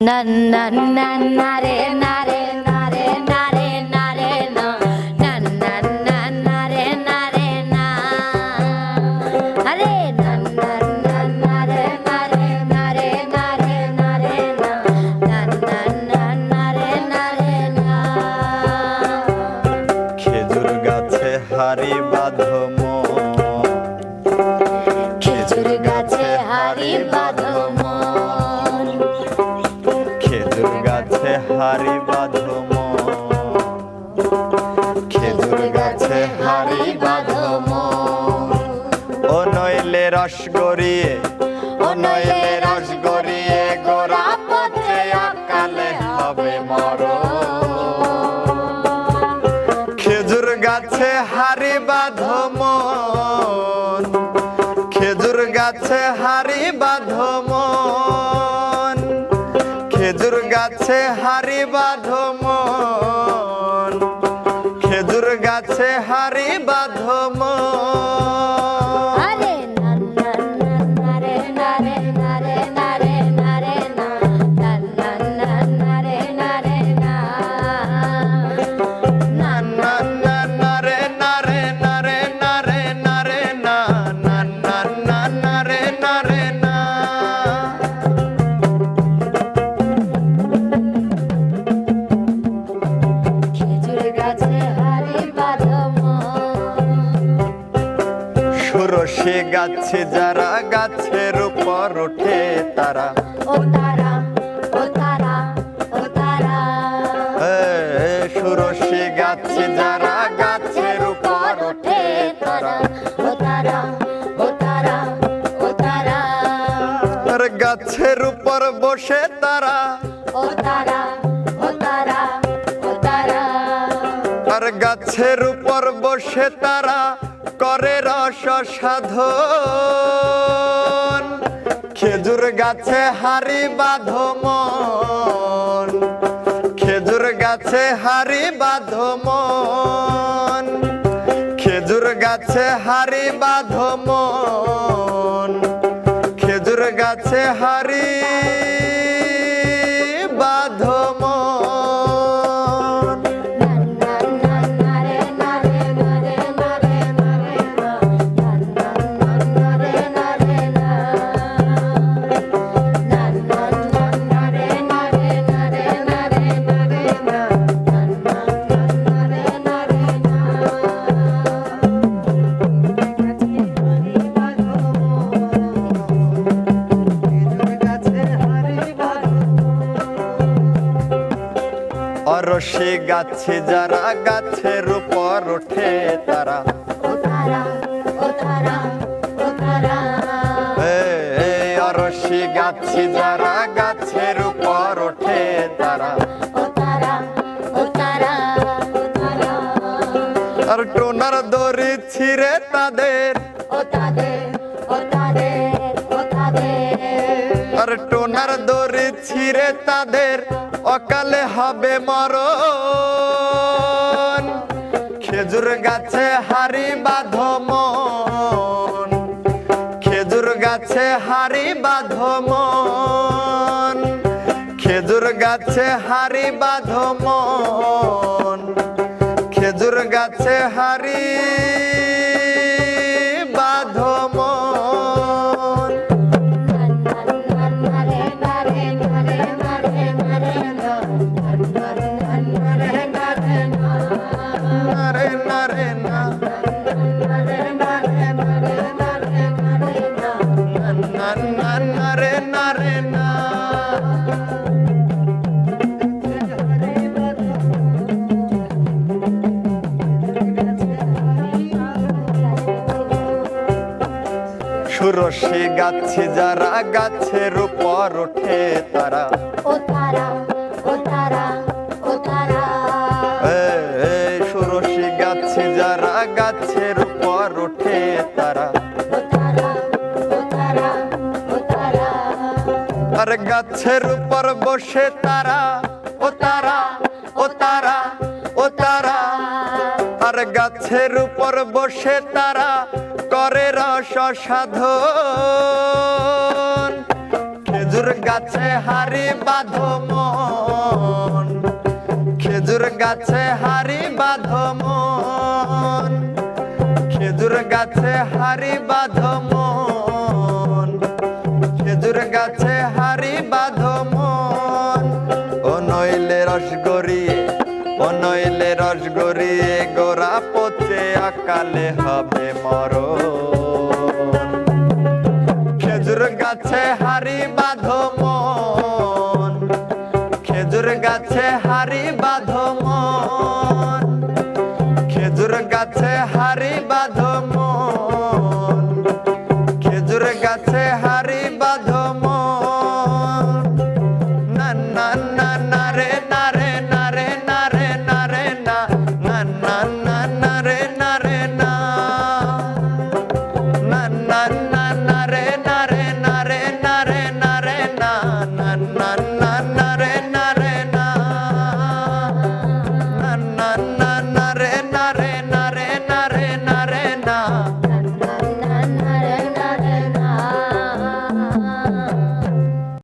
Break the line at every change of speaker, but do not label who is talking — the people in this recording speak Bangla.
না না না না
হারি
বাঁধো
খেজুর গাছে হারি বাঁধো ও নইলে রস গড়িয়ে, ও নইলে রস গড়িয়ে গোড়া পথে আকালে হবে মর খেজুর গাছে হারি বাঁধো খেজুর সুরসে গাছে যারা গাছের উপর ওঠে তারা।
ও তারা ও তারা ও তারা।
এ, সুরসে গাছে যারা গাছের উপর ওঠে তারা।
ও তারা ও তারা ও তারা।
আর গাছের উপর বসে তারা।
ও তারা ও তারা ও তারা।
আর গাছের উপর বসে তারা। করে রস সাধন। খেজুর গাছে হারি বাঁধমন খেজুর গাছে হারি বাঁধমন খেজুর গাছে হারি বাঁধমন খেজুর গাছে হারি অরসে গাছে যারা গাছের উপর ওঠে তারা। গাছে যারা গাছের উপর ওঠে তারা। আর টোনার দড়ি ছিঁড়ে তাদের। আর টোনার দড়ি ছিঁড়ে তাদের। অকালে হবে মরণ। খেজুর গাছে হারি বাঁধমন। খেজুর গাছে হারি বাঁধমন। খেজুর গাছে হারি বাঁধমন। খেজুর গাছে হারি সুরসে গাছে যারা গাছের উপর ওঠে তারা।
ও তারা ও তারা ও তারা।
সুরসে গাছে যারা গাছের উপর ওঠে তারা। আর গাছের উপর বসে তারা। ও তারা ও তারা ও তারা। গাছের উপর বসে তারা করে রস সাধন। খেজুর গাছে হারি বাঁধো মন। খেজুর গাছে হারি বাঁধো মন। খেজুর গাছে হারি বাঁধো মন। খেজুর গাছে হারি বাঁধো মন। ও নইলে রস গড়িয়ে, ও নইলে রস গড়িয়ে গোড়া পচে আকালে হবে মরণ। খেজুর গাছে হারি বাঁধো মন। খেজুর গাছে হারি বাঁধো মন। খেজুর গাছে হারি বাঁধো মন। খেজুর গাছে হারি না